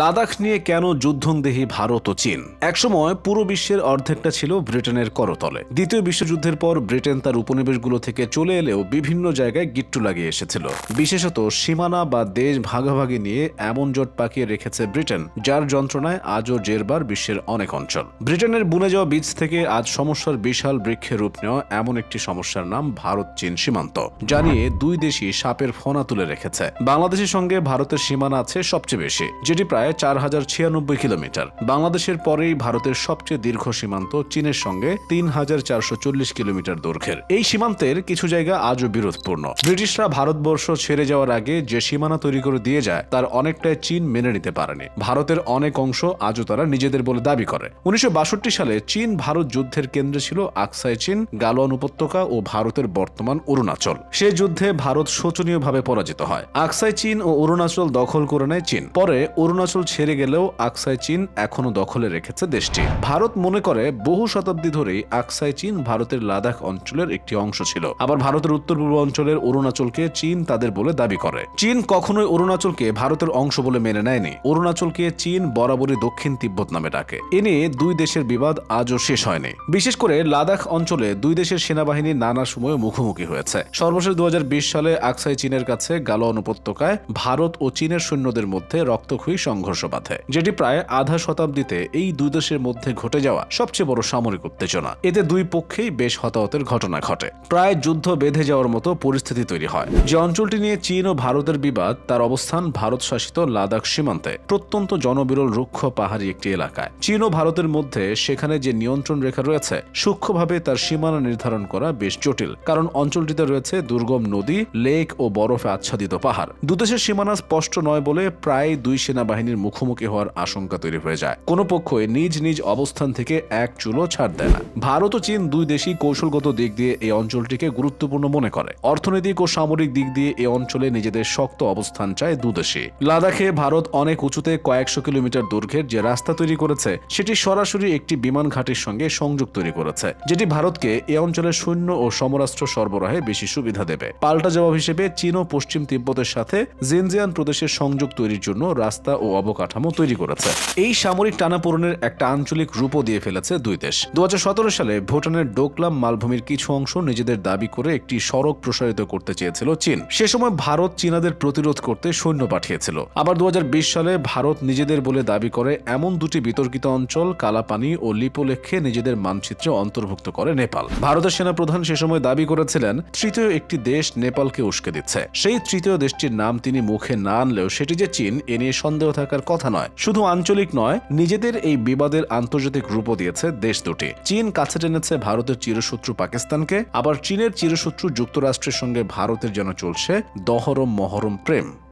লাদাখ নিয়ে কেন যুদ্ধংদেহী ভারত ও চীন? একসময় পুরো বিশ্বের অর্ধেকটা ছিল ব্রিটেনের করতলে। দ্বিতীয় বিশ্বযুদ্ধের পর ব্রিটেন তার উপনিবেশগুলো থেকে চলে এলেও বিভিন্ন জায়গায় গিট্টু লাগিয়ে এসেছিল। বিশেষত সীমানা বা দেশ ভাগাভাগি নিয়ে এমন জোট পাকিয়ে রেখেছে ব্রিটেন, যার যন্ত্রণায় আজও জেরবার বিশ্বের অনেক অঞ্চল। ব্রিটেনের বুনে যাওয়া বীজ থেকে আজ সমস্যার বিশাল বৃক্ষে রূপ নেওয়া এমন একটি সমস্যার নাম ভারত চীন সীমান্ত জানিয়ে দুই দেশই সাপের ফোনা তুলে রেখেছে। বাংলাদেশের সঙ্গে ভারতের সীমানা আছে সবচেয়ে বেশি, যেটি প্রায় চার হাজার ছিয়ানব্বই কিলোমিটার। বাংলাদেশের পরেই ভারতের সবচেয়ে দীর্ঘ সীমান্ত চীনের সঙ্গে তিন হাজার চারশো চল্লিশ কিলোমিটার দৈর্ঘ্যের। এই সীমান্তের কিছু জায়গা আজও বিরোধপূর্ণ। ব্রিটিশরা ভারতবর্ষ ছেড়ে যাওয়ার আগে যে সীমানা তৈরি করে দিয়ে যায়, তার অনেকটাই চীন মেনে নিতে পারেনি। ভারতের অনেক অংশ আজও তারা নিজেদের বলে দাবি করে। উনিশশো বাষট্টি সালে চীন ভারত যুদ্ধের কেন্দ্রে ছিল আকসাই চীন, গালোয়ান উপত্যকা ও ভারতের বর্তমান অরুণাচল। সে যুদ্ধে ভারত শোচনীয়ভাবে পরাজিত হয়। আকসাই চীন ও অরুণাচল দখল করে নেয় চীন। পরে অরুণাচল ছেড়ে গেলেও আকসাই চীন এখনও দখলে রেখেছে দেশটি। ভারত মনে করে বহু শতাব্দী ধরেই আকসাই চীন ভারতের লাদাখ অঞ্চলের একটি অংশ ছিল। আবার ভারতের উত্তর পূর্ব অঞ্চলের অরুণাচলকে চীন তাদের বলে দাবি করে। চীন কখনোই অরুণাচলকে ভারতের অংশ বলে মেনে নেয়নি। অরুণাচলকে চীন বরাবরই দক্ষিণ তিব্বত নামে ডাকে। এ নিয়ে দুই দেশের বিবাদ আজও শেষ হয়নি। বিশেষ করে লাদাখ অঞ্চলে দুই দেশের সেনাবাহিনী নানা সময়ে মুখোমুখি হয়েছে। সর্বশেষ দুই হাজার বিশ সালে আকসাই চীনের কাছে গালোয়ান উপত্যকায় ভারত ও চীনের সৈন্যদের মধ্যে রক্তক্ষয়ী সংঘর্ষ বাধে, যেটি প্রায় আধা শতাব্দীতে এই দুই দেশের মধ্যে ঘটে যাওয়া সবচেয়ে বড় সামরিক উত্তেজনা। এতে দুই পক্ষেই বেশ হতাহতের ঘটনা ঘটে। প্রায় যুদ্ধ বেঁধে যাওয়ার মতো পরিস্থিতি তৈরি হয়। যে অঞ্চলটি নিয়ে চীন ও ভারতের বিবাদ, তার অবস্থান ভারত শাসিত লাদাখ সীমান্তে, প্রত্যন্ত জনবিরল রুক্ষ পাহাড়ি একটি এলাকায়। চীন ও ভারতের মধ্যে সেখানে যে নিয়ন্ত্রণ রেখা রয়েছে, সূক্ষ্মভাবে তার সীমানা নির্ধারণ করা বেশ জটিল, কারণ অঞ্চলটিতে রয়েছে দুর্গম নদী, লেক ও বরফে আচ্ছাদিত পাহাড়। দুদেশের সীমানা স্পষ্ট নয় বলে প্রায় দুই সেনাবাহিনীর মুখোমুখি হওয়ার আশঙ্কা তৈরি হয়ে যায়। কোনো পক্ষই নিজ নিজ অবস্থান থেকে এক চুলো ছাড় দেয় না। ভারত ও চীন দুই দেশই কৌশলগত দিক দিয়ে এই অঞ্চলটিকে গুরুত্বপূর্ণ মনে করে। অর্থনৈতিক ও সামরিক দিক দিয়ে এই অঞ্চলে নিজেদের শক্ত অবস্থান চায় দুদেশই লাদাখে ভারত অনেক উঁচুতে কয়েকশো কিলোমিটার দৈর্ঘ্যের যে রাস্তা তৈরি করেছে, সেটি সরাসরি একটি বিমান ঘাটির সঙ্গে সংযোগ তৈরি করেছে, যেটি ভারতকে এ অঞ্চলের সৈন্য ও সমরাস্ত্র সরবরাহে বেশি সুবিধা দেবে। পাল্টা জবাব হিসেবে চীন ও পশ্চিম তিব্বতের সাথে জিনজিয়ান প্রদেশের সংযোগ তৈরির জন্য রাস্তা ও অবকাঠামো তৈরি করেছে। এই সামরিক টানাপোড়েনের একটা আঞ্চলিক রূপও দিয়ে ফেলেছে দুই দেশ। দু হাজার সতেরো সালে ভুটানের ডোকলাম মালভূমির কিছু অংশ নিজেদের দাবি করে একটি সড়ক প্রসারিত করতে চেয়েছিল চীন। সে সময় ভারত চীনাদের প্রতিরোধ করতে সৈন্য পাঠিয়েছিল। আবার দু সালে ভারত নিজেদের বলে দাবি করে এমন দুটি বিতর্কিত অঞ্চল কালাপানি ও লিপোলেখে নিজেদের মানচিত্রে অন্তর্ভুক্ত করে নেপাল। ভারতের সেনাপ্রধান সে সময় দাবি করেছিলেন, তৃতীয় একটি দেশ নেপালকে উস্কে দিচ্ছে। সেই তৃতীয় দেশটির নাম তিনি মুখে না আনলেও সেটি যে চীন, এ নিয়ে সন্দেহ থাকার কথা নয়, শুধু আঞ্চলিক নয়, নিজেদের এই বিবাদের আন্তর্জাতিক রূপও দিয়েছে দেশ দুটি। চীন কাছে টেনেছে ভারতের চিরশত্রু পাকিস্তানকে, আবার চীনের চিরশত্রু যুক্তরাষ্ট্রের সঙ্গে ভারতের যেন চলছে দহরম মহরম প্রেম।